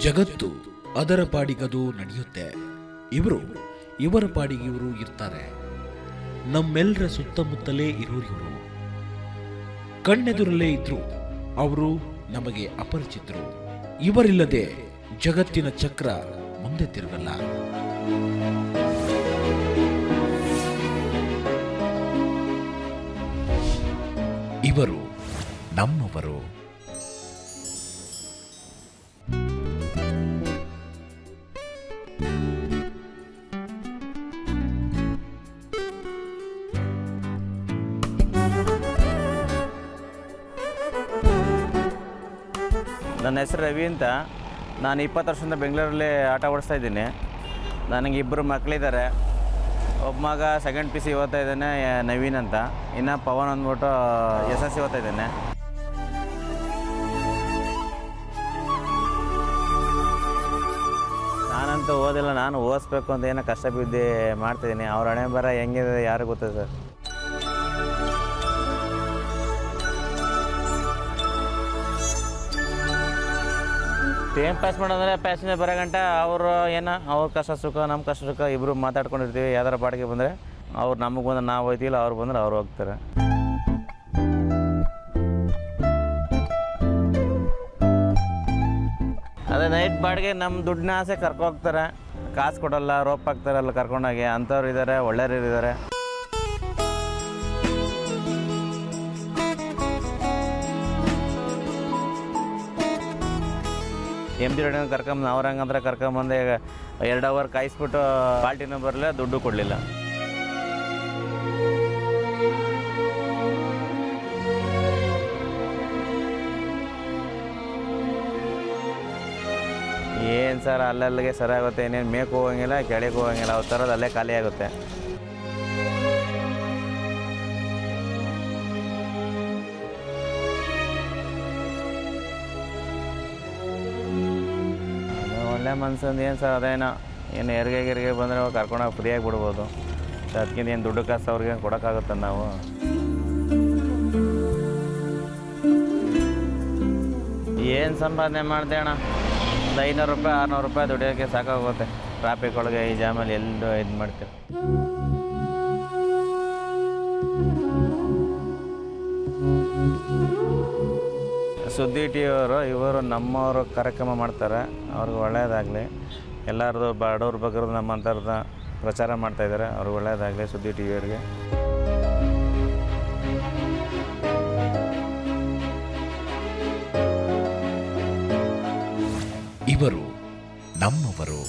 ಜಗತ್ತು ಅದರ ಪಾಡಿಗದು ನಡೆಯುತ್ತೆ. ಇವರು, ಇವರ ಪಾಡಿಗೆ ಇವರು ಇರ್ತಾರೆ. ನಮ್ಮೆಲ್ಲರ ಸುತ್ತಮುತ್ತಲೇ ಇರೋರು ಇವರು. ಕಣ್ಣೆದುರಲ್ಲೇ ಇದ್ರು, ಅವರು ನಮಗೆ ಅಪರಿಚಿತರು. ಇವರಿಲ್ಲದೆ ಜಗತ್ತಿನ ಚಕ್ರ ಮುಂದೆ ತಿರುಗಲ್ಲ. ಇವರು ನಮ್ಮವರು. ನನ್ನ ಹೆಸರು ರವಿ ಅಂತ. ನಾನು ಇಪ್ಪತ್ತು ವರ್ಷದಿಂದ ಬೆಂಗಳೂರಲ್ಲಿ ಆಟ ಓಡಿಸ್ತಾ ಇದ್ದೀನಿ. ನನಗೆ ಇಬ್ಬರು ಮಕ್ಕಳಿದ್ದಾರೆ. ಒಬ್ಬ ಮಗ ಸೆಕೆಂಡ್ ಪಿ ಸಿ ಓದ್ತಾ ಇದ್ದಾನೆ, ನವೀನ್ ಅಂತ. ಇನ್ನು ಪವನ್ ಅಂದ್ಬಿಟ್ಟು ಎಸ್ ಎಸ್ ಸಿ ಓದ್ತಾ ಇದ್ದಾನೆ. ನಾನಂತೂ ಓದಿಲ್ಲ, ನಾನು ಓದಿಸ್ಬೇಕು ಅಂತ ಏನೋ ಕಷ್ಟ ಬಿದ್ದು ಮಾಡ್ತಿದ್ದೀನಿ. ಅವ್ರ ಹಣೆ ಬರ ಹೆಂಗಿದೆ ಯಾರು ಗೊತ್ತಿದೆ ಸರ್. ಟೈಮ್ ಪಾಸ್ ಮಾಡೋದಂದ್ರೆ ಪ್ಯಾಸೆಂಜರ್ ಬರೋ ಗಂಟ ಅವರು ಏನೋ? ಅವ್ರ ಕಷ್ಟ ಸುಖ ನಮ್ಮ ಕಷ್ಟ ಸುಖ ಇಬ್ಬರು ಮಾತಾಡ್ಕೊಂಡಿರ್ತೀವಿ, ಯಾವ್ದಾರ ಬಾಡಿಗೆ ಬಂದರೆ ಅವ್ರು ನಮಗೆ ಬಂದ್ರೆ ನಾವು ಹೋಯ್ತಿಲ್ಲ, ಅವ್ರು ಬಂದ್ರೆ ಅವ್ರು ಹೋಗ್ತಾರೆ. ಅದೇ ನೈಟ್ ಬಾಡಿಗೆ ನಮ್ಮ ದುಡ್ಡಿನ ಆಸೆ ಕರ್ಕೊ ಹೋಗ್ತಾರೆ. ಕಾಸು ಕೊಡಲ್ಲ ರೋಪ್ ಹಾಕ್ತಾರಲ್ಲ ಕರ್ಕೊಂಡೋಗಿ. ಅಂಥವ್ರು ಇದ್ದಾರೆ ಒಳ್ಳೆಯವ್ರು ಇದ್ದಾರೆ ಎಂ ಜಿ ರೋಡಿನ ಕರ್ಕೊಂಬ ಅವ್ರ ಹಂಗಂದ್ರೆ ಕರ್ಕೊಂಬಂದೆ ಎರಡು ಅವರ್ ಕಾಯಿಸ್ಬಿಟ್ಟು ಪಾಲ್ಟಿನ ಬರಲಿಲ್ಲ, ದುಡ್ಡು ಕೊಡಲಿಲ್ಲ. ಏನು ಸರ್, ಅಲ್ಲಲ್ಲಿಗೆ ಸರಿಯಾಗುತ್ತೆ ಇನ್ನೇನು ಮೇಕ್ ಹೋಗಂಗಿಲ್ಲ, ಕೆಳಗೆ ಹೋಗಂಗಿಲ್ಲ, ಅವ್ರ ಅಲ್ಲೇ ಖಾಲಿ ಆಗುತ್ತೆ. ಒಳ್ಳೆ ಮನ್ಸಂದು ಏನು ಸರ್ ಅದೇನೋ? ಏನು ಹೆರಿಗೆ ಗಿರಿಗೆ ಬಂದರೆ ಕರ್ಕೊಂಡೋಗಿ ಫ್ರೀಯಾಗಿ ಬಿಡ್ಬೋದು. ಅದಕ್ಕಿಂತ ಏನು ದುಡ್ಡು ಕಾಸು ಅವ್ರಿಗೆ ಕೊಡೋಕ್ಕಾಗುತ್ತೆ ನಾವು? ಏನು ಸಂಪಾದನೆ ಮಾಡಿದೆ ಅಣ್ಣ? ಒಂದು ಐನೂರು ರೂಪಾಯಿ, ಆರುನೂರು ರೂಪಾಯಿ ದುಡಿಯೋಕ್ಕೆ ಸಾಕಾಗುತ್ತೆ ಟ್ರಾಫಿಕ್ ಒಳಗೆ ಈ ಜಾಮಲ್ಲಿ ಎಲ್ಲೂ ಇದು ಮಾಡ್ತೀವಿ. ಸುದ್ದಿ ಟಿ ಅವರು ಇವರು ನಮ್ಮವರು ಕಾರ್ಯಕ್ರಮ ಮಾಡ್ತಾರೆ. ಅವ್ರಿಗೆ ಒಳ್ಳೆಯದಾಗಲಿ ಎಲ್ಲರದು ಬಡವ್ರ ಬಗ್ಗರದು ನಮ್ಮಂಥವ್ರದ ಪ್ರಚಾರ ಮಾಡ್ತಾಯಿದ್ದಾರೆ ಅವ್ರಿಗೆ ಒಳ್ಳೆಯದಾಗಲಿ ಸುದ್ದಿ ಟಿ ವಿಯವ್ರಿಗೆ. ಇವರು ನಮ್ಮವರು.